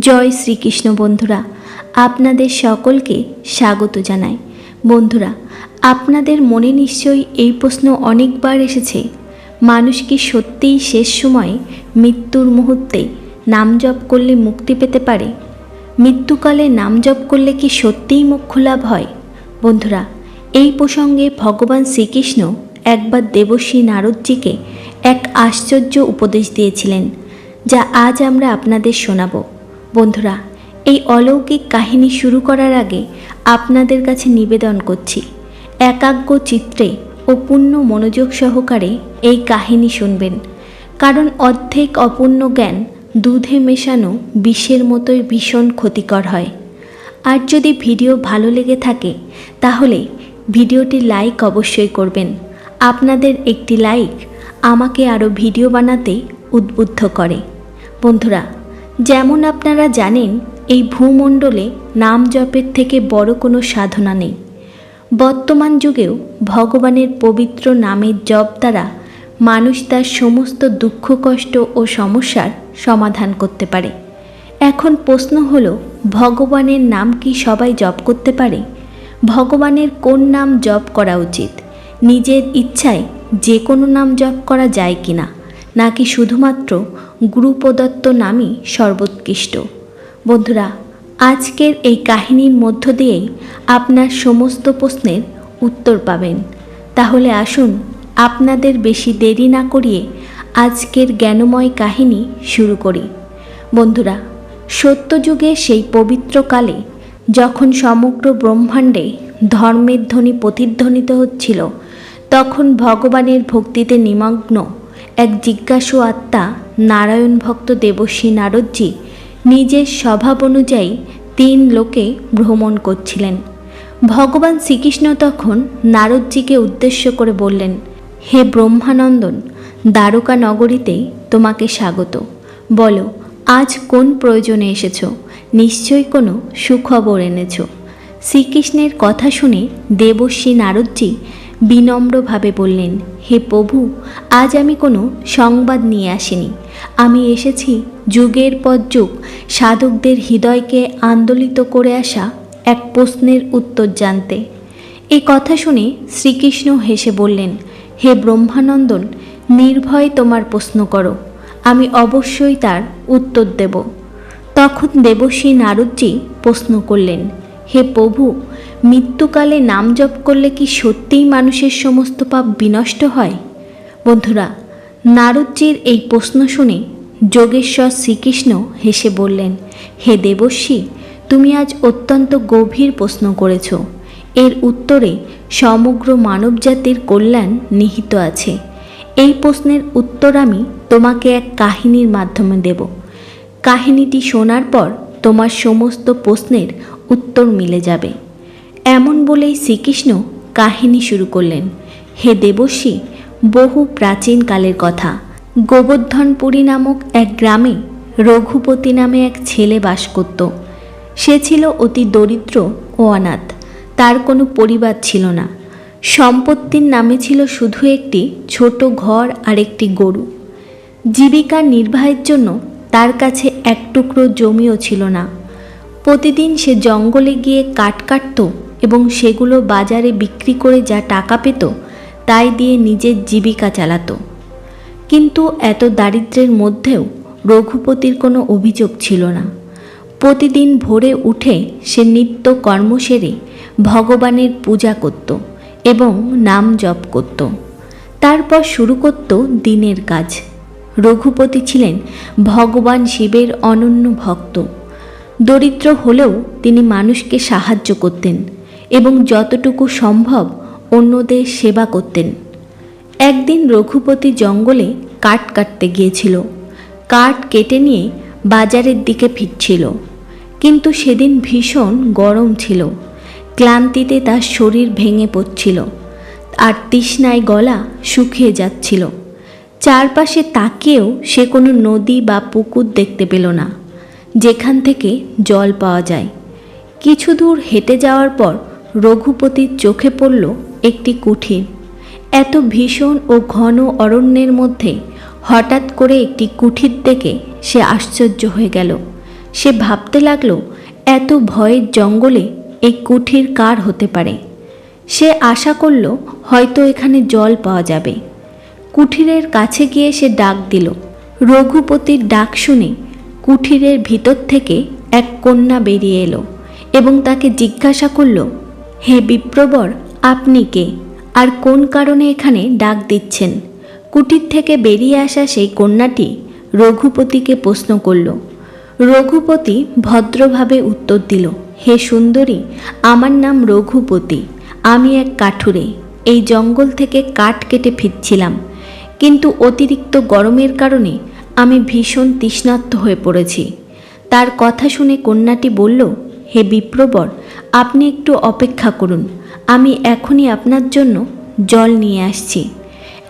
জয় শ্রীকৃষ্ণ বন্ধুরা, আপনাদের সকলকে স্বাগত জানাই। বন্ধুরা, আপনাদের মনে নিশ্চয়ই এই প্রশ্ন অনেকবার এসেছে। মানুষ কি সত্যিই শেষ সময়ে মৃত্যুর মুহূর্তে নাম জপ করলে মুক্তি পেতে পারে? মৃত্যুকালে নাম জপ করলে কি সত্যিই মোক্ষ লাভ হয়? বন্ধুরা, এই প্রসঙ্গে ভগবান শ্রীকৃষ্ণ একবার দেবশ্রী নারদজিকে এক আশ্চর্য উপদেশ দিয়েছিলেন, যা আজ আমরা আপনাদের শোনাব। বন্ধুরা, এই অলৌকিক কাহিনী শুরু করার আগে আপনাদের কাছে নিবেদন করছি, একাগ্র চিত্রে ও পূর্ণ মনোযোগ সহকারে এই কাহিনী শুনবেন। কারণ অর্ধেক অপূর্ণ জ্ঞান দুধে মেশানো বিষের মতোই ভীষণ ক্ষতিকর হয়। আর যদি ভিডিও ভালো লেগে থাকে, তাহলে ভিডিওটি লাইক অবশ্যই করবেন। আপনাদের একটি লাইক আমাকে আরও ভিডিও বানাতে উদ্বুদ্ধ করে। বন্ধুরা যেমন আপনারা জানেন, এই ভূমণ্ডলে নাম জপের থেকে বড় কোনো সাধনা নেই। বর্তমান যুগেও ভগবানের পবিত্র নামের জপ দ্বারা মানুষ তার সমস্ত দুঃখ, কষ্ট ও সমস্যার সমাধান করতে পারে। এখন প্রশ্ন হলো, ভগবানের নাম কি সবাই জপ করতে পারে? ভগবানের কোন নাম জপ করা উচিত? নিজের ইচ্ছায় যে কোনো নাম জপ করা যায় কি না নাকি শুধুমাত্র গুরু প্রদত্ত নামই সর্বোৎকৃষ্ট? বন্ধুরা, আজকের এই কাহিনীর মধ্য দিয়েই আপনার সমস্ত প্রশ্নের উত্তর পাবেন। তাহলে আসুন আপনাদের বেশি দেরি না করিয়ে আজকের জ্ঞানময় কাহিনী শুরু করি। বন্ধুরা, সত্যযুগে সেই পবিত্র কালে যখন সমগ্র ব্রহ্মাণ্ডে ধর্মের ধ্বনি প্রতিধ্বনিত হচ্ছিল, তখন ভগবানের ভক্তিতে নিমগ্ন এক জিজ্ঞাসু আত্মা, নারায়ণ ভক্ত দেবশ্রী নারদজি, নিজের স্বভাব অনুযায়ী তিন লোকে ভ্রমণ করছিলেন। ভগবান শ্রীকৃষ্ণ তখন নারদজিকে উদ্দেশ্য করে বললেন, হে ব্রহ্মানন্দন, দ্বারকা নগরীতে তোমাকে স্বাগত। বলো, আজ কোন প্রয়োজনে এসেছ? নিশ্চয়ই কোনো সুখবর এনেছ? শ্রীকৃষ্ণের কথা শুনে দেবশ্রী নারদজি বিনম্রভাবে বললেন, হে প্রভু, আজ আমি কোনো সংবাদ নিয়ে আসিনি। আমি এসেছি যুগের পর যুগ সাধকদের হৃদয়কে আন্দোলিত করে আসা এক প্রশ্নের উত্তর জানতে। এই কথা শুনে শ্রীকৃষ্ণ হেসে বললেন, হে ব্রহ্মানন্দন, নির্ভয় তোমার প্রশ্ন করো। আমি অবশ্যই তার উত্তর দেব। তখন দেবশ্রী নারদজি প্রশ্ন করলেন, হে প্রভু মৃত্যুকালে নাম জপ করলে কি সত্যিই মানুষের সমস্ত পাপ বিনষ্ট হয়? বন্ধুরা, নারদজির এই প্রশ্ন শুনে যোগেশ্বর শ্রীকৃষ্ণ হেসে বললেন, হে দেবশ্রী তুমি আজ অত্যন্ত গভীর প্রশ্ন করেছ। এর উত্তরে সমগ্র মানবজাতির কল্যাণ নিহিত আছে। এই প্রশ্নের উত্তর আমি তোমাকে এক কাহিনীর মাধ্যমে দেব। কাহিনীটি শোনার পর তোমার সমস্ত প্রশ্নের উত্তর মিলে যাবে। এমন বলেই শ্রীকৃষ্ণ কাহিনী শুরু করলেন। হে দেবশ্রী বহু প্রাচীন কালের কথা। গোবর্ধনপুরী নামক এক গ্রামে রঘুপতি নামে এক ছেলে বাস করত। সে ছিল অতি দরিদ্র ও অনাথ, তার কোনো পরিবার ছিল না। সম্পত্তির নামে ছিল শুধু একটি ছোট ঘর আর একটি গরু। জীবিকা নির্বাহের জন্য তার কাছে এক টুকরো জমিও ছিল না। প্রতিদিন সে জঙ্গলে গিয়ে কাঠ কাটত এবং সেগুলো বাজারে বিক্রি করে যা টাকা পেত, তাই দিয়ে নিজের জীবিকা চালাত। কিন্তু এত দারিদ্র্যের মধ্যেও রঘুপতির কোনো অভিযোগ ছিল না। প্রতিদিন ভোরে উঠে সে নিত্য কর্ম সেরে ভগবানের পূজা করত এবং নাম জপ করত। তারপর শুরু করত দিনের কাজ। রঘুপতি ছিলেন ভগবান শিবের অনন্য ভক্ত। দরিদ্র হলেও তিনি মানুষকে সাহায্য করতেন। এবং যতটুকু সম্ভব অন্যদের সেবা করতেন। একদিন রঘুপতি জঙ্গলে কাঠ কাটতে গিয়েছিল। কাঠ কেটে নিয়ে বাজারের দিকে ফিরছিল। কিন্তু সেদিন ভীষণ গরম ছিল। ক্লান্তিতে তার শরীর ভেঙে পড়ছিল। আর তৃষ্ণায় গলা শুকিয়ে যাচ্ছিল। চারপাশে তাকিয়েও সে কোনো নদী বা পুকুর দেখতে পেল না। যেখান থেকে জল পাওয়া যায়। কিছু দূর হেঁটে যাওয়ার পর রঘুপতির চোখে পড়ল একটি কুঠির এত ভীষণ ও ঘন অরণ্যের মধ্যে হঠাৎ করে একটি কুঠির দেখে সে আশ্চর্য হয়ে গেল। সে ভাবতে লাগল, এত ভয়ের জঙ্গলে এই কুঠির কার হতে পারে? সে আশা করল, হয়তো এখানে জল পাওয়া যাবে। কুঠিরের কাছে গিয়ে সে ডাক দিল। রঘুপতির ডাক শুনে কুঠিরের ভিতর থেকে এক কন্যা বেরিয়ে এলো এবং তাকে জিজ্ঞাসা করল হে বিপ্রবর, আপনি কে? আর কোন কারণে এখানে ডাক দিচ্ছেন? কুটির থেকে বেরিয়ে আসা সেই কন্যাটি রঘুপতিকে প্রশ্ন করল। রঘুপতি ভদ্রভাবে উত্তর দিল, হে সুন্দরী, আমার নাম রঘুপতি, আমি এক কাঠুরে। এই জঙ্গল থেকে কাঠ কেটে ফিরছিলাম। কিন্তু অতিরিক্ত গরমের কারণে আমি ভীষণ তৃষ্ণার্ত হয়ে পড়েছি। তার কথা শুনে কন্যাটি বলল, হে বিপ্রবর আপনি একটু অপেক্ষা করুন। আমি এখনই আপনার জন্য জল নিয়ে আসছি।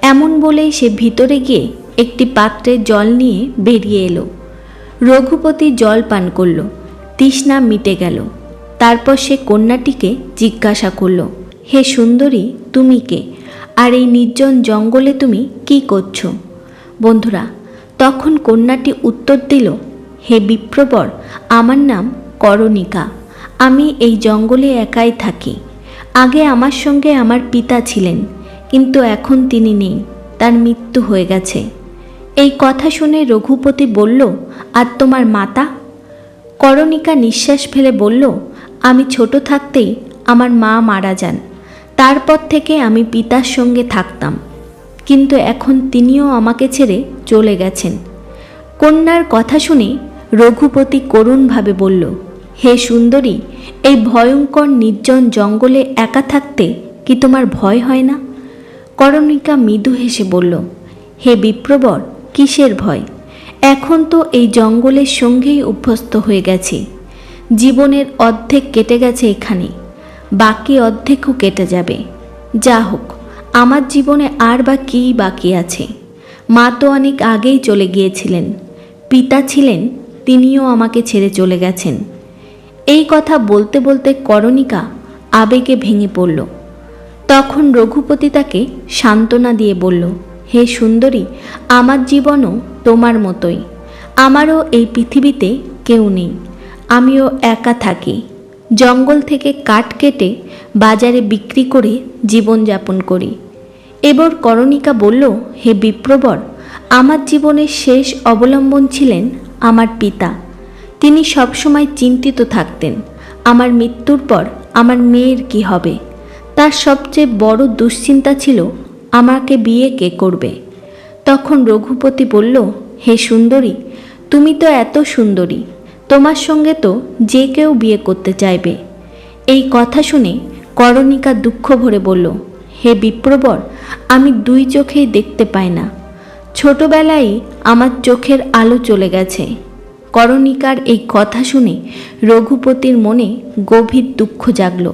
এমন বলেই সে ভিতরে গিয়ে একটি পাত্রে জল নিয়ে বেরিয়ে এলো। রঘুপতি জল পান করল। তৃষ্ণা মিটে গেল। তারপর সে কন্যাটিকে জিজ্ঞাসা করল, হে সুন্দরী, তুমি কে? আর এই নির্জন জঙ্গলে তুমি কি করছ? বন্ধুরা, তখন কন্যাটি উত্তর দিল, হে বিপ্রবর, আমার নাম করণিকা। আমি এই জঙ্গলে একাই থাকি। আগে আমার সঙ্গে আমার পিতা ছিলেন, কিন্তু এখন তিনি নেই, তার মৃত্যু হয়ে গেছে। এই কথা শুনে রঘুপতি বলল, আর তোমার মাতা? করণিকা নিঃশ্বাস ফেলে বলল, আমি ছোট থাকতেই আমার মা মারা যান। তারপর থেকে আমি পিতার সঙ্গে থাকতাম, কিন্তু এখন তিনিও আমাকে ছেড়ে চলে গেছেন। কন্যার কথা শুনে রঘুপতি করুণভাবে বলল হে সুন্দরী, এই ভয়ঙ্কর নির্জন জঙ্গলে একা থাকতে কি তোমার ভয় হয় না? করণিকা মৃদু হেসে বলল, হে বিপ্রবর, কিসের ভয়? এখন তো এই জঙ্গলের সঙ্গেই অভ্যস্ত হয়ে গেছি। জীবনের অর্ধেক কেটে গেছে এখানে, বাকি অর্ধেকও কেটে যাবে। যা হোক, আমার জীবনে আর বা কী বাকি আছে? মা তো অনেক আগেই চলে গিয়েছিলেন। পিতা ছিলেন, তিনিও আমাকে ছেড়ে চলে গেছেন। এই কথা বলতে বলতে করণিকা আবেগে ভেঙে পড়ল। তখন রঘুপতি তাকে সান্ত্বনা দিয়ে বলল, হে সুন্দরী, আমার জীবনও তোমার মতোই। আমারও এই পৃথিবীতে কেউ নেই। আমিও একা থাকি। জঙ্গল থেকে কাঠ কেটে বাজারে বিক্রি করে জীবনযাপন করি। এবার করণিকা বলল, হে বিপ্রবর, আমার জীবনের শেষ অবলম্বন ছিলেন আমার পিতা। তিনি সবসময় চিন্তিত থাকতেন, আমার মৃত্যুর পর আমার মেয়ের কি হবে? তার সবচেয়ে বড় দুশ্চিন্তা ছিল, আমাকে বিয়ে কে করবে? তখন রঘুপতি বলল, হে সুন্দরী, তুমি তো এত সুন্দরী, তোমার সঙ্গে তো যে কেউ বিয়ে করতে চাইবে। এই কথা শুনে করণিকা দুঃখ ভরে বলল, হে বিপ্রবর, আমি দুই চোখেই দেখতে পাই না। ছোটবেলায় আমার চোখের আলো চলে গেছে। করণিকার এই কথা শুনে রঘুপতির মনে গভীর দুঃখ জাগল।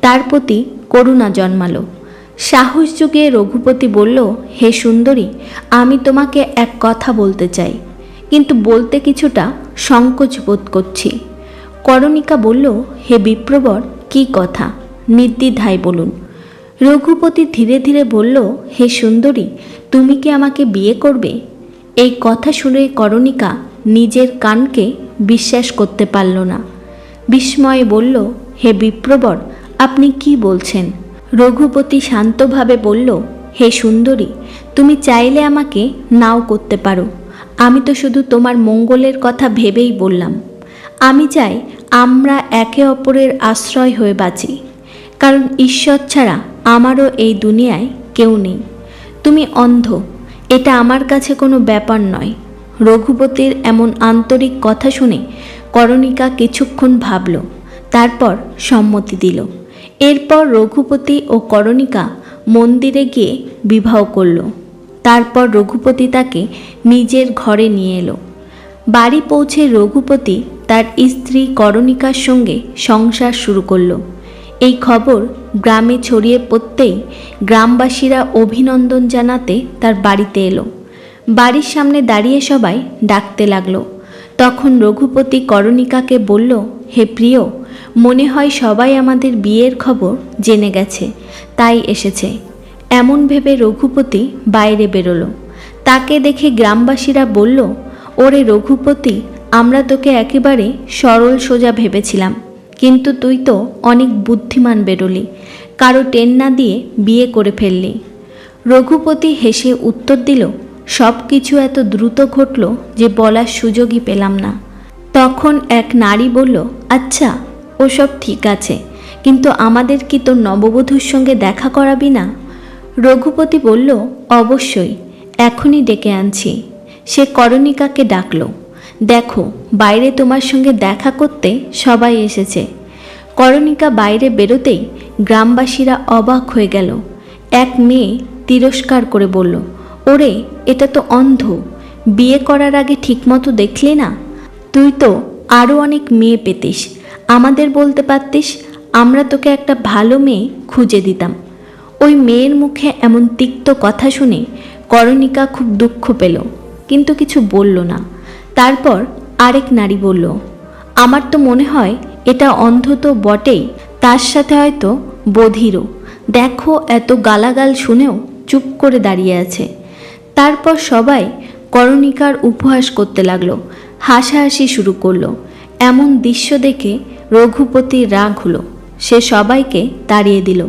তার প্রতি করুণা জন্মালো। সাহস যুগে রঘুপতি বলল, হে সুন্দরী, আমি তোমাকে এক কথা বলতে চাই। কিন্তু বলতে কিছুটা সংকোচ বোধ করছি। করণিকা বলল, হে বিপ্রবর, কি কথা? নির্দ্বিধায় বলুন। রঘুপতি ধীরে ধীরে বলল, হে সুন্দরী, তুমি কি আমাকে বিয়ে করবে? এই কথা শুনে করণিকা নিজের কানকে বিশ্বাস করতে পারল না। বিস্ময়ে বলল, হে বিপ্রবর, আপনি কি বলছেন? রঘুপতি শান্তভাবে বলল, হে সুন্দরী, তুমি চাইলে আমাকে নাও করতে পারো। আমি তো শুধু তোমার মঙ্গলের কথা ভেবেই বললাম। আমি চাই আমরা একে অপরের আশ্রয় হয়ে বাঁচি। কারণ ঈশ্বর ছাড়া আমারও এই দুনিয়ায় কেউ নেই। তুমি অন্ধ, এটা আমার কাছে কোনো ব্যাপার নয়। রঘুপতির এমন আন্তরিক কথা শুনে করণিকা কিছুক্ষণ ভাবল, তারপর সম্মতি দিল। এরপর রঘুপতি ও করণিকা মন্দিরে গিয়ে বিবাহ করল। তারপর রঘুপতি তাকে নিজের ঘরে নিয়ে এলো। বাড়ি পৌঁছে রঘুপতি তার স্ত্রী করণিকার সঙ্গে সংসার শুরু করল। এই খবর গ্রামে ছড়িয়ে পড়তেই গ্রামবাসীরা অভিনন্দন জানাতে তার বাড়িতে এলো। বাড়ির সামনে দাঁড়িয়ে সবাই ডাকতে লাগল। তখন রঘুপতি করণিকাকে বলল, হে প্রিয়, মনে হয় সবাই আমাদের বিয়ের খবর জেনে গেছে, তাই এসেছে। এমন ভেবে রঘুপতি বাইরে বেরোলো। তাকে দেখে গ্রামবাসীরা বলল, ওরে রঘুপতি, আমরা তোকে একেবারে সরল সোজা ভেবেছিলাম, কিন্তু তুই তো অনেক বুদ্ধিমান বেরোলি, কারও টেন না দিয়ে বিয়ে করে ফেললি। রঘুপতি হেসে উত্তর দিল সব কিছু এত দ্রুত ঘটল যে বলার সুযোগই পেলাম না। তখন এক নারী বলল আচ্ছা ওসব ঠিক আছে, কিন্তু আমাদের কি তোর নববধূর সঙ্গে দেখা করাবি না? রঘুপতি বলল, অবশ্যই, এখনই ডেকে আনছি। সে করণিকাকে ডাকল, দেখো, বাইরে তোমার সঙ্গে দেখা করতে সবাই এসেছে। করণিকা বাইরে বেরোতেই গ্রামবাসীরা অবাক হয়ে গেল। এক মেয়ে তিরস্কার করে বলল ওরে, এটা তো অন্ধ। বিয়ে করার আগে ঠিকমতো দেখলে না? তুই তো আরও অনেক মেয়ে পেতিস। আমাদের বলতে পারতিস, আমরা তোকে একটা ভালো মেয়ে খুঁজে দিতাম। ওই মেয়ের মুখে এমন তিক্ত কথা শুনে করণিকা খুব দুঃখ পেল, কিন্তু কিছু বলল না। তারপর আরেক নারী বলল, আমার তো মনে হয় এটা অন্ধ তো বটেই, তার সাথে হয়তো বধিরও। দেখো এত গালাগাল শুনেও চুপ করে দাঁড়িয়ে আছে। তারপর সবাই করণিকার উপহাস করতে লাগল, হাসাহাসি শুরু করল। এমন দৃশ্য দেখে রঘুপতির রাগ হলো। সে সবাইকে তাড়িয়ে দিল।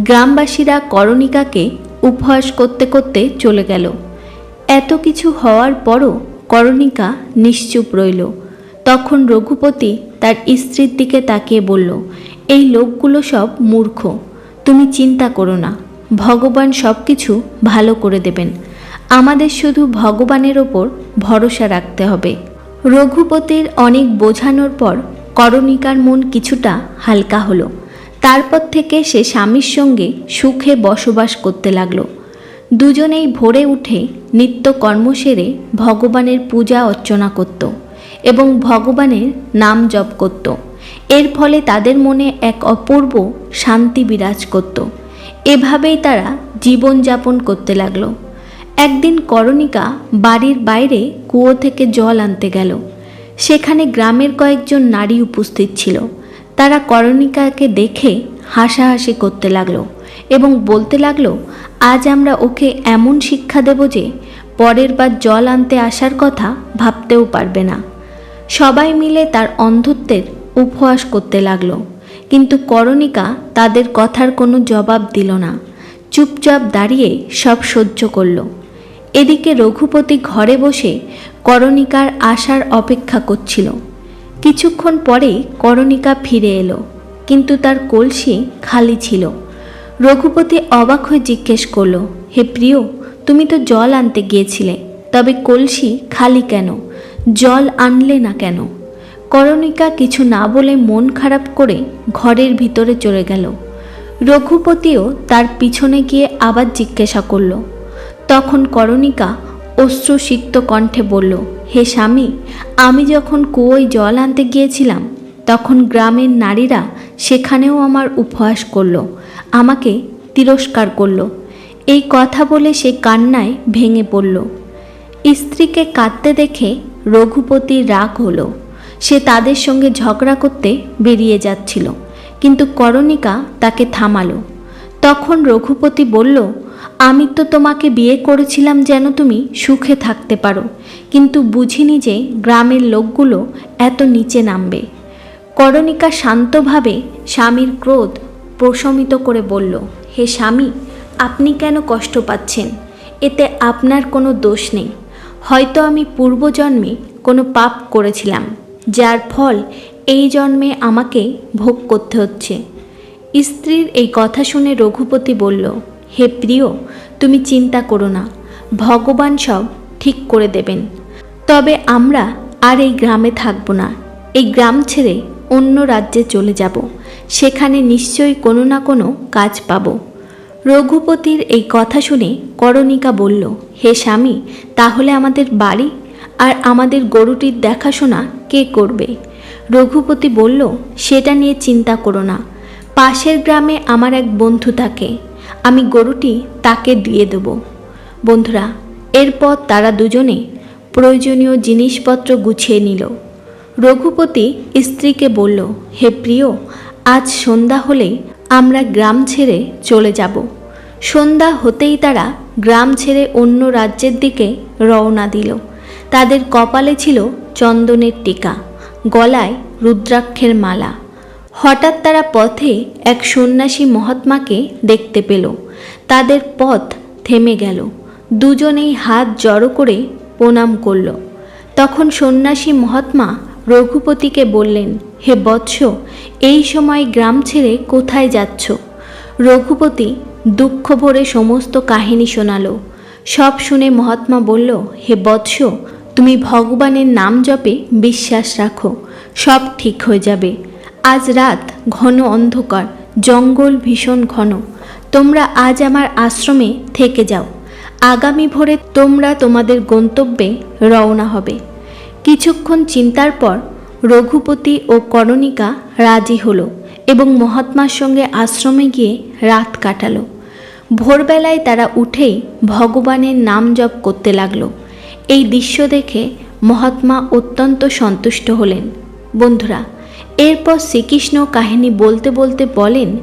গ্রামবাসীরা করণিকাকে উপহাস করতে করতে চলে গেল। এত কিছু হওয়ার পরও করণিকা নিশ্চুপ রইল। তখন রঘুপতি তার স্ত্রীর দিকে তাকিয়ে বলল, এই লোকগুলো সব মূর্খ। তুমি চিন্তা করো না। ভগবান সব কিছু ভালো করে দেবেন। আমাদের শুধু ভগবানের ওপর ভরসা রাখতে হবে। রঘুপতির অনেক বোঝানোর পর করণিকার মন কিছুটা হালকা হলো। তারপর থেকে সে স্বামীর সঙ্গে সুখে বসবাস করতে লাগল। দুজনেই ভোরে উঠে নিত্য কর্ম সেরে ভগবানের পূজা অর্চনা করত এবং ভগবানের নাম জপ করত। এর ফলে তাদের মনে এক অপূর্ব শান্তি বিরাজ করত। এভাবেই তারা জীবনযাপন করতে লাগল। একদিন করণিকা বাড়ির বাইরে কুয়ো থেকে জল আনতে গেল। সেখানে গ্রামের কয়েকজন নারী উপস্থিত ছিল। তারা করণিকাকে দেখে হাসাহাসি করতে লাগল এবং বলতে লাগল, আজ আমরা ওকে এমন শিক্ষা দেব যে পরের বার জল আনতে আসার কথা ভাবতেও পারবে না। সবাই মিলে তার অন্ধত্বের উপহাস করতে লাগল। কিন্তু করণিকা তাদের কথার কোনো জবাব দিল না। চুপচাপ দাঁড়িয়ে সব সহ্য করল। এদিকে রঘুপতি ঘরে বসে করণিকার আসার অপেক্ষা করছিল। কিছুক্ষণ পরেই করণিকা ফিরে এলো, কিন্তু তার কলসি খালি ছিল। রঘুপতি অবাক হয়ে জিজ্ঞেস করল, হে প্রিয়, তুমি তো জল আনতে গিয়েছিলে, তবে কলসি খালি কেন? জল আনলে না কেন? করণিকা কিছু না বলে মন খারাপ করে ঘরের ভিতরে চলে গেল। রঘুপতিও তার পিছনে গিয়ে আবার জিজ্ঞাসা করল তখন করণিকা অশ্রুসিক্ত কণ্ঠে বলল, হে স্বামী, আমি যখন কুয়োয় জল আনতে গিয়েছিলাম, তখন গ্রামের নারীরা সেখানেও আমার উপহাস করল, আমাকে তিরস্কার করল। এই কথা বলে সে কান্নায় ভেঙে পড়ল। স্ত্রীকে কাঁদতে দেখে রঘুপতির রাগ হলো। সে তাদের সঙ্গে ঝগড়া করতে বেরিয়ে যাচ্ছিল, কিন্তু করণিকা তাকে থামালো। তখন রঘুপতি বলল আমি তো তোমাকে বিয়ে করেছিলাম যেন তুমি সুখে থাকতে পারো। কিন্তু বুঝিনি যে গ্রামের লোকগুলো এত নিচে নামবে। করণিকা শান্তভাবে স্বামীর ক্রোধ প্রশমিত করে বলল, হে স্বামী, আপনি কেন কষ্ট পাচ্ছেন? এতে আপনার কোনো দোষ নেই। হয়তো আমি পূর্বজন্মে কোনো পাপ করেছিলাম, যার ফল এই জন্মে আমাকে ভোগ করতে হচ্ছে। স্ত্রীর এই কথা শুনে রঘুপতি বলল হে প্রিয়, তুমি চিন্তা করো না, ভগবান সব ঠিক করে দেবেন। তবে আমরা আর এই গ্রামে থাকব না, এই গ্রাম ছেড়ে অন্য রাজ্যে চলে যাব, সেখানে নিশ্চয়ই কোনো না কোনো কাজ পাবো। রঘুপতির এই কথা শুনে করণিকা বলল, হে স্বামী, তাহলে আমাদের বাড়ি আর আমাদের গরুটির দেখাশোনা কে করবে? রঘুপতি বলল, সেটা নিয়ে চিন্তা করো না, পাশের গ্রামে আমার এক বন্ধু থাকে আমি গরুটি তাকে দিয়ে দেব। বন্ধুরা, এরপর তারা দুজনে প্রয়োজনীয় জিনিসপত্র গুছিয়ে নিল। রঘুপতি স্ত্রীকে বলল, হে প্রিয়, আজ সন্ধ্যা হলেই আমরা গ্রাম ছেড়ে চলে যাব। সন্ধ্যা হতেই তারা গ্রাম ছেড়ে অন্য রাজ্যের দিকে রওনা দিল। তাদের কপালে ছিল চন্দনের টিকা, গলায় রুদ্রাক্ষের মালা। হঠাৎ তারা পথে এক সন্ন্যাসী মহাত্মাকে দেখতে পেল। তাদের পথ থেমে গেল। দুজনেই হাত জড়ো করে প্রণাম করল। তখন সন্ন্যাসী মহাত্মা রঘুপতিকে বললেন, হে বৎস, এই সময় গ্রাম ছেড়ে কোথায় যাচ্ছ? রঘুপতি দুঃখ ভরে সমস্ত কাহিনী শোনালো। সব শুনে মহাত্মা বলল, হে বৎস, তুমি ভগবানের নাম জপে বিশ্বাস রাখো। সব ঠিক হয়ে যাবে। আজ রাত ঘন অন্ধকার, জঙ্গল ভীষণ ঘন। তোমরা আজ আমার আশ্রমে থেকে যাও। আগামী ভোরে তোমরা তোমাদের গন্তব্যে রওনা হবে। কিছুক্ষণ চিন্তার পর রঘুপতি ও করণিকা রাজি হলো এবং মহাত্মার সঙ্গে আশ্রমে গিয়ে রাত কাটালো। ভোরবেলায় তারা উঠেই ভগবানের নাম জপ করতে লাগল। এই দৃশ্য দেখে মহাত্মা অত্যন্ত সন্তুষ্ট হলেন। বন্ধুরা এরপর শ্রীকৃষ্ণ কাহিনী বলতে বলতে বলেন,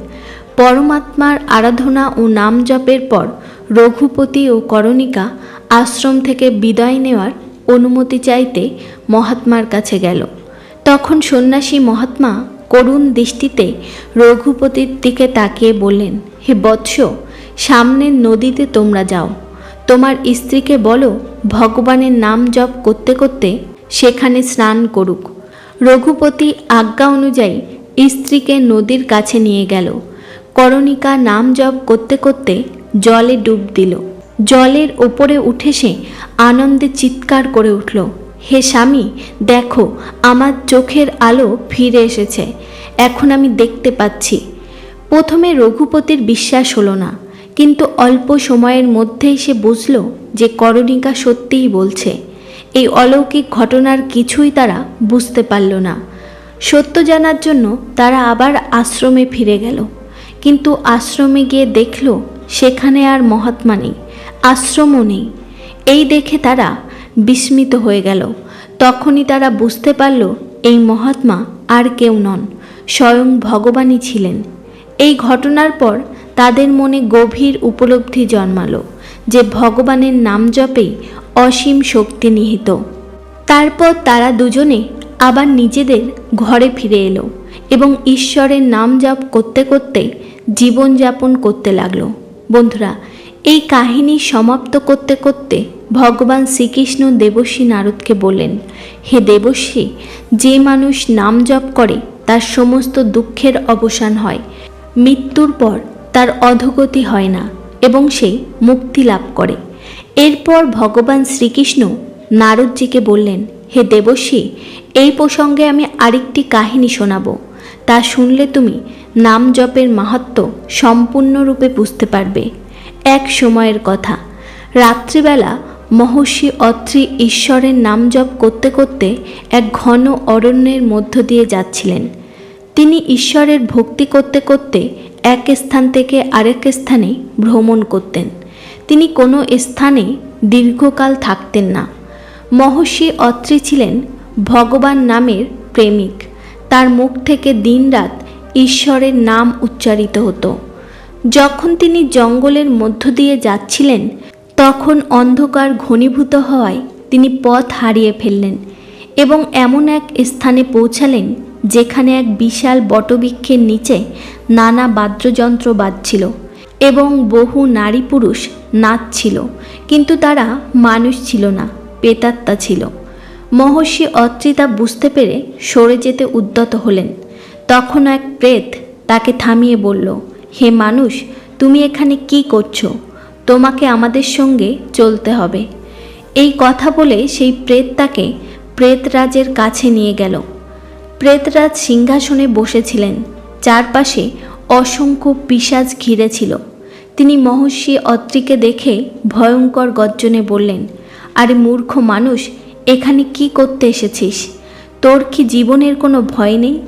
পরমাত্মার আরাধনা ও নাম জপের পর রঘুপতি ও করণিকা আশ্রম থেকে বিদায় নেওয়ার অনুমতি চাইতে মহাত্মার কাছে গেল। তখন সন্ন্যাসী মহাত্মা করুণ দৃষ্টিতে রঘুপতির দিকে তাকিয়ে বললেন, হে বৎস, সামনের নদীতে তোমরা যাও। তোমার স্ত্রীকে বলো, ভগবানের নাম জপ করতে করতে সেখানে স্নান করুক। রঘুপতি আজ্ঞা অনুযায়ী স্ত্রীকে নদীর কাছে নিয়ে গেল। করণিকা নাম জপ করতে করতে জলে ডুব দিল। জলের ওপরে উঠে সে আনন্দে চিৎকার করে উঠল, হে স্বামী, দেখো, আমার চোখের আলো ফিরে এসেছে। এখন আমি দেখতে পাচ্ছি। প্রথমে রঘুপতির বিশ্বাস হলো না, কিন্তু অল্প সময়ের মধ্যেই সে বুঝল যে করণিকা সত্যিই বলছে। এই অলৌকিক ঘটনার কিছুই তারা বুঝতে পারল না। সত্য জানার জন্য তারা আবার আশ্রমে ফিরে গেল। কিন্তু আশ্রমে গিয়ে দেখল, সেখানে আর মহাত্মা নেই, আশ্রমও নেই। এই দেখে তারা বিস্মিত হয়ে গেল। তখনই তারা বুঝতে পারল, এই মহাত্মা আর কেউ নন, স্বয়ং ভগবানই ছিলেন। এই ঘটনার পর তাদের মনে গভীর উপলব্ধি জন্মালো যে ভগবানের নাম জপেই অসীম শক্তি নিহিত। তারপর তারা দুজনে আবার নিজেদের ঘরে ফিরে এলো এবং ঈশ্বরের নাম জপ করতে করতে জীবনযাপন করতে লাগল। বন্ধুরা, এই কাহিনী সমাপ্ত করতে করতে ভগবান শ্রীকৃষ্ণ দেবশ্রী নারদকে বললেন, হে দেবশ্রী যে মানুষ নাম জপ করে তার সমস্ত দুঃখের অবসান হয়। মৃত্যুর পর তার অধোগতি হয় না এবং সে মুক্তি লাভ করে। এরপর ভগবান শ্রীকৃষ্ণ নারদজিকে বললেন, হে দেবশ্রী, এই প্রসঙ্গে আমি আরেকটি কাহিনী শোনাবো। তা শুনলে তুমি নাম জপের মাহাত্ম সম্পূর্ণরূপে বুঝতে পারবে। এক সময়ের কথা। রাত্রিবেলা মহর্ষি অত্রি ঈশ্বরের নাম জপ করতে করতে এক ঘন অরণ্যের মধ্য দিয়ে যাচ্ছিলেন। তিনি ঈশ্বরের ভক্তি করতে করতে এক স্থান থেকে আরেক স্থানে ভ্রমণ করতেন। তিনি কোনো স্থানে দীর্ঘকাল থাকতেন না। মহর্ষি অত্রি ছিলেন ভগবান নামের প্রেমিক। তার মুখ থেকে দিনরাত ঈশ্বরের নাম উচ্চারিত হতো। যখন তিনি জঙ্গলের মধ্য দিয়ে যাচ্ছিলেন, তখন অন্ধকার ঘনীভূত হওয়ায় তিনি পথ হারিয়ে ফেললেন এবং এমন এক স্থানে পৌঁছালেন যেখানে এক বিশাল বটবৃক্ষের নিচে নানা বাদ্যযন্ত্র বাজছিল। এবং বহু নারী পুরুষ নাচছিল কিন্তু তারা মানুষ ছিল না পেতাত্মা ছিল। মহর্ষি অত্রিতা বুঝতে পেরে সরে যেতে উদ্যত হলেন। তখন এক প্রেত তাকে থামিয়ে বলল, হে মানুষ, তুমি এখানে কি করছ? তোমাকে আমাদের সঙ্গে চলতে হবে। এই কথা বলে সেই প্রেত তাকে প্রেতরাজের কাছে নিয়ে গেল। প্রেতরাজ সিংহাসনে বসেছিলেন। চারপাশে অসংখ্য পিসাজ ঘিরে ছিল তিনি মহর্ষি অত্রিকে দেখে ভয়ঙ্কর গর্জনে বললেন, আরে মূর্খ মানুষ, এখানে কি করতে এসেছিস? তোর কি জীবনের কোনো ভয় নেই?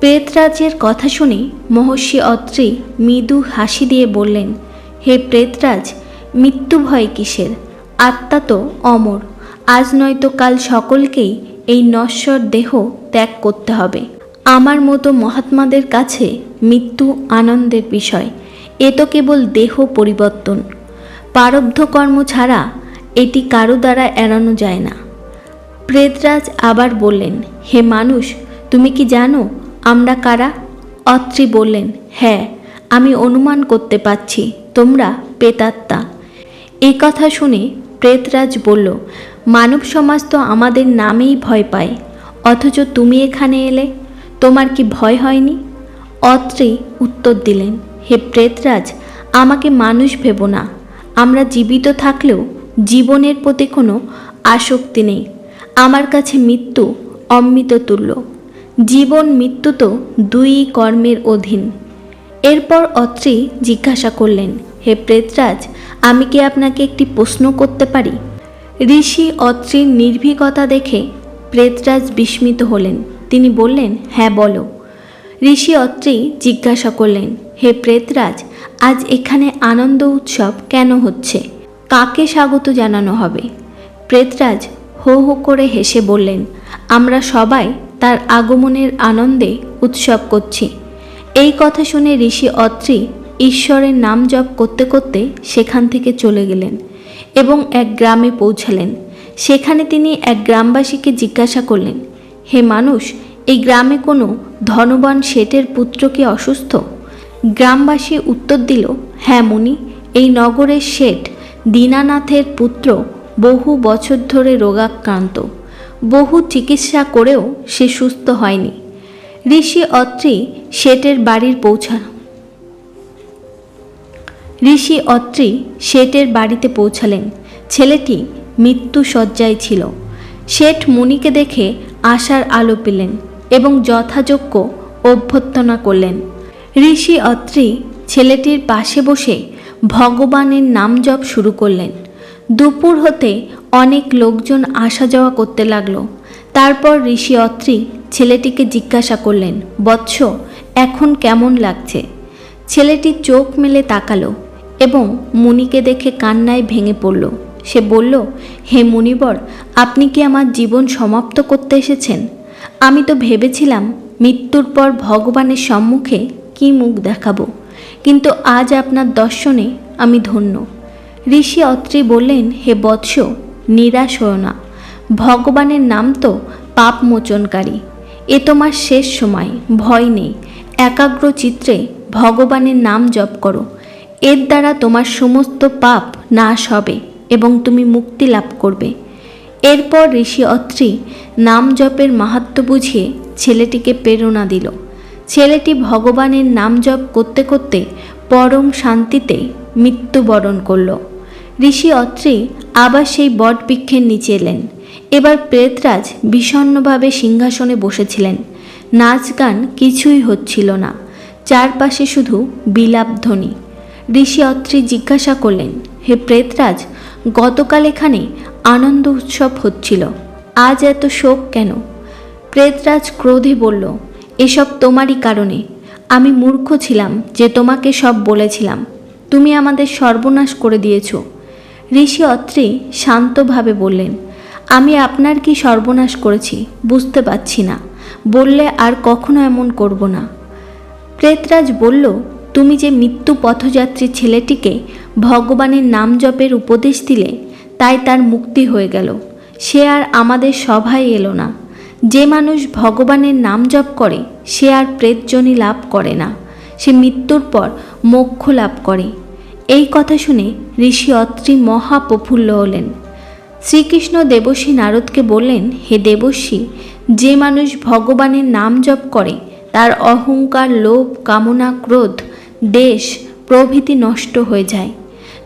প্রেতরাজের কথা শুনে মহর্ষি অত্রি মৃদু হাসি দিয়ে বললেন, হে প্রেতরাজ, মৃত্যু ভয় কিসের? আত্মা তো অমর। আজ নয়তো কাল সকলকেই এই নশ্বর দেহ ত্যাগ করতে হবে। আমার মতো মহাত্মাদের কাছে মৃত্যু আনন্দের বিষয়। এ তো কেবল দেহ পরিবর্তন। প্রারব্ধ কর্ম ছাড়া এটি কারও দ্বারা এড়ানো যায় না। প্রেতরাজ আবার বললেন, হে মানুষ, তুমি কি জানো আমরা কারা? অত্রি বললেন হ্যাঁ আমি অনুমান করতে পারছি, তোমরা পেতাত্মা এই কথা শুনে প্রেতরাজ বলল, মানব সমাজ তো আমাদের নামেই ভয় পায়, অথচ তুমি এখানে এলে? তোমার কি ভয় হয়নি? অত্রি উত্তর দিলেন, হে প্রেতরাজ, আমাকে মানুষ ভেবো না। আমরা জীবিত থাকলেও জীবনের প্রতি কোনো আসক্তি নেই। আমার কাছে মৃত্যু অমৃত তুল্য। জীবন মৃত্যু তো দুই কর্মের অধীন। এরপর অত্রি জিজ্ঞাসা করলেন, হে প্রেতরাজ, আমি কি আপনাকে একটি প্রশ্ন করতে পারি? ঋষি অত্রির নির্ভীকতা দেখে প্রেতরাজ বিস্মিত হলেন। তিনি বললেন হ্যাঁ বলো। ঋষি অত্রি জিজ্ঞাসা করলেন, হে প্রেতরাজ, আজ এখানে আনন্দ উৎসব কেন হচ্ছে? কাকে স্বাগত জানানো হবে? প্রেতরাজ হো হো করে হেসে বললেন, আমরা সবাই তার আগমনের আনন্দে উৎসব করছি। এই কথা শুনে ঋষি অত্রি ঈশ্বরের নাম জপ করতে করতে সেখান থেকে চলে গেলেন এবং এক গ্রামে পৌঁছালেন। সেখানে তিনি এক গ্রামবাসীকে জিজ্ঞাসা করলেন হে মানুষ, এই গ্রামে কোনো ধনবান শেঠের পুত্র কি অসুস্থ? গ্রামবাসী উত্তর দিল হ্যাঁ মুনি, এই নগরের শেঠ দীনানাথের পুত্র বহু বছর ধরে রোগাক্রান্ত। বহু চিকিৎসা করেও সে সুস্থ হয়নি। ঋষি অত্রি শেঠের বাড়ির পৌঁছা ঋষি অত্রি শেঠের বাড়িতে পৌঁছালেন। ছেলেটি মৃত্যু শয্যায় ছিল। শেঠ মুনিকে দেখে আশার আলো পেলেন এবং যথাযোগ্য অভ্যর্থনা করলেন। ঋষি অত্রি ছেলেটির পাশে বসে ভগবানের নাম জপ শুরু করলেন। দুপুর হতে অনেক লোকজন আসা যাওয়া করতে লাগল। তারপর ঋষি অত্রি ছেলেটিকে জিজ্ঞাসা করলেন, বৎস, এখন কেমন লাগছে? ছেলেটি চোখ মেলে তাকালো এবং মুনিকে দেখে কান্নায় ভেঙে পড়ল। সে বলল, হে মুনিবর, আপনি কি আমার জীবন সমাপ্ত করতে এসেছেন? আমি তো ভেবেছিলাম মৃত্যুর পর ভগবানের সম্মুখে কি মুখ দেখাবো, কিন্তু আজ আপনার দর্শনে আমি ধন্য। ঋষি অত্রি বললেন, হে বৎস, নিরাশ হও না। ভগবানের নাম তো পাপ মোচনকারী। এ তোমার শেষ সময়, ভয় নেই। একাগ্র চিত্রে ভগবানের নাম জপ করো। এর দ্বারা তোমার সমস্ত পাপ নাশ হবে। এবং তুমি মুক্তি লাভ করবে। এরপর ঋষি অত্রি নাম জপের মাহাত্ম বুঝিয়ে ছেলেটিকে প্রেরণা দিল। ছেলেটি ভগবানের নাম জপ করতে করতে পরম শান্তিতে মৃত্যুবরণ করল। ঋষি অত্রি আবার সেই বটবৃক্ষের নিচে এলেন। এবার প্রেতরাজ বিষণ্ণভাবে সিংহাসনে বসেছিলেন। নাচ গান কিছুই হচ্ছিল না। চারপাশে শুধু বিলাপ ধ্বনি ঋষি অত্রি জিজ্ঞাসা করলেন, হে প্রেতরাজ গতকাল এখানে আনন্দ উৎসব হচ্ছিল। আজ এত শোক কেন? প্রেতরাজ ক্রোধে বলল, এসব তোমারই কারণে। আমি মূর্খ ছিলাম যে তোমাকে সব বলেছিলাম। তুমি আমাদের সর্বনাশ করে দিয়েছ। ঋষি অত্রি শান্তভাবে বললেন, আমি আপনার কি সর্বনাশ করেছি বুঝতে পারছি না। বললে আর কখনো এমন করব না। প্রেতরাজ বলল তুমি যে মৃত্যু পথযাত্রী ছেলেটিকে ভগবানের নাম জপের উপদেশ দিলে, তাই তার মুক্তি হয়ে গেল। সে আর আমাদের সভায় এলো না। যে মানুষ ভগবানের নাম জপ করে, সে আর প্রেতজনী লাভ করে না। সে মৃত্যুর পর মোক্ষ লাভ করে। এই কথা শুনে ঋষি অত্রি মহা প্রফুল্ল হলেন। শ্রীকৃষ্ণ দেবশ্রী নারদকে বললেন, হে দেবশ্রী, যে মানুষ ভগবানের নাম জপ করে, তার অহংকার, লোভ, কামনা, ক্রোধ দেশ, প্রভৃতি নষ্ট হয়ে যায়।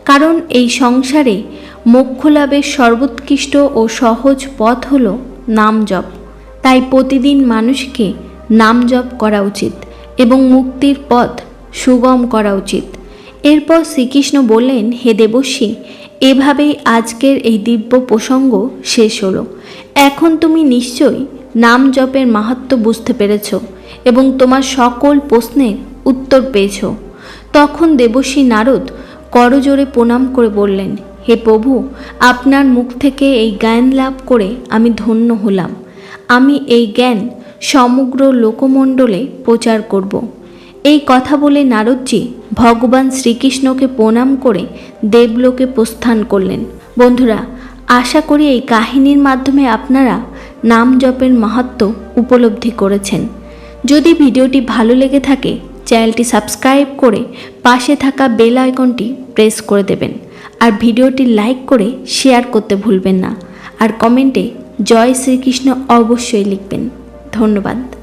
কারণ এই সংসারে মোক্ষ লাভের সর্বোৎকৃষ্ট ও সহজ পথ হল নাম জপ তাই প্রতিদিন মানুষকে নাম জপ করা উচিত এবং মুক্তির পথ সুগম করা উচিত। এরপর শ্রীকৃষ্ণ বললেন, হে দেবশ্রী, এভাবেই আজকের এই দিব্য প্রসঙ্গ শেষ হলো। এখন তুমি নিশ্চয়ই নাম জপের মাহাত্ম বুঝতে পেরেছ এবং তোমার সকল প্রশ্নের উত্তর পেয়েছ। তখন দেবশ্রী নারদ করজোরে প্রণাম করে বললেন, হে প্রভু, আপনার মুখ থেকে এই জ্ঞান লাভ করে আমি ধন্য হলাম। আমি এই জ্ঞান সমগ্র লোকমণ্ডলে প্রচার করব। এই কথা বলে নারদজি ভগবান শ্রীকৃষ্ণকে প্রণাম করে দেবলোকে প্রস্থান করলেন। বন্ধুরা, আশা করি এই কাহিনীর মাধ্যমে আপনারা নাম জপের মাহাত্ম উপলব্ধি করেছেন। যদি ভিডিওটি ভালো লেগে থাকে চ্যানেলটি সাবস্ক্রাইব করে পাশে থাকা বেল আইকনটি প্রেস করে দেবেন। আর ভিডিওটি লাইক করে শেয়ার করতে ভুলবেন না। আর কমেন্টে জয় শ্রীকৃষ্ণ অবশ্যই লিখবেন। ধন্যবাদ।